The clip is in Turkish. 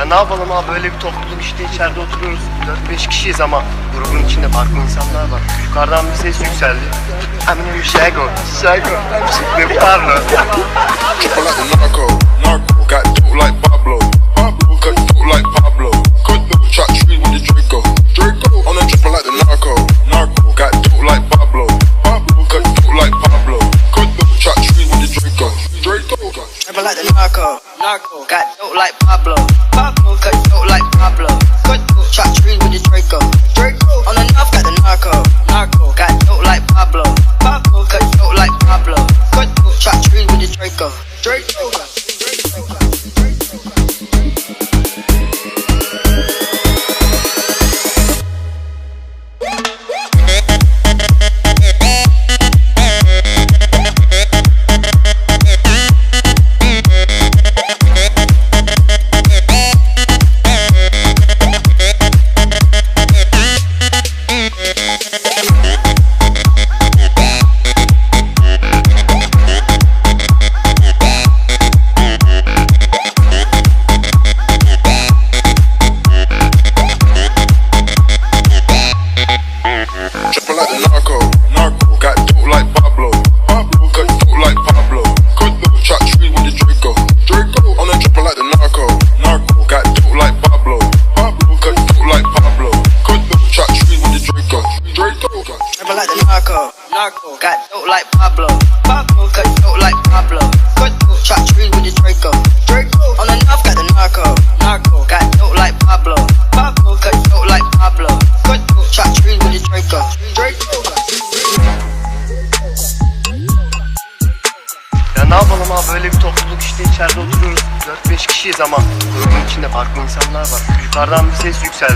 Ya ne yapalım abi böyle bir topluluk işte içeride oturuyoruz 4-5 kişiyiz ama grubun içinde farklı insanlar var. Yukarıdan bir ses yükseldi. Eminim Şego, Şego. Ne pardon. Narco. Got dope like Pablo, Pablo. Cut dope like Pablo, cut dope. Chop trees with the Draco, Draco. On the north got the narco, narco. Got dope like Pablo, Pablo. Cut dope like Pablo, cut dope. Chop trees with the Draco, Draco. Narco, narco. Got dope like Pablo, Pablo. Cut dope like Pablo, cut dope. Chop trees with the Draco, Draco. On the north got the narco, narco. Got dope like Pablo, Pablo. Cut dope like Pablo, cut dope. Chop trees with the Draco, Draco. Ya ne yapalım abi böyle bir topluluk işte içeride oturuyoruz 4-5 kişiyiz ama grubun içinde farklı insanlar var. Yukarıdan bir ses yükseldi.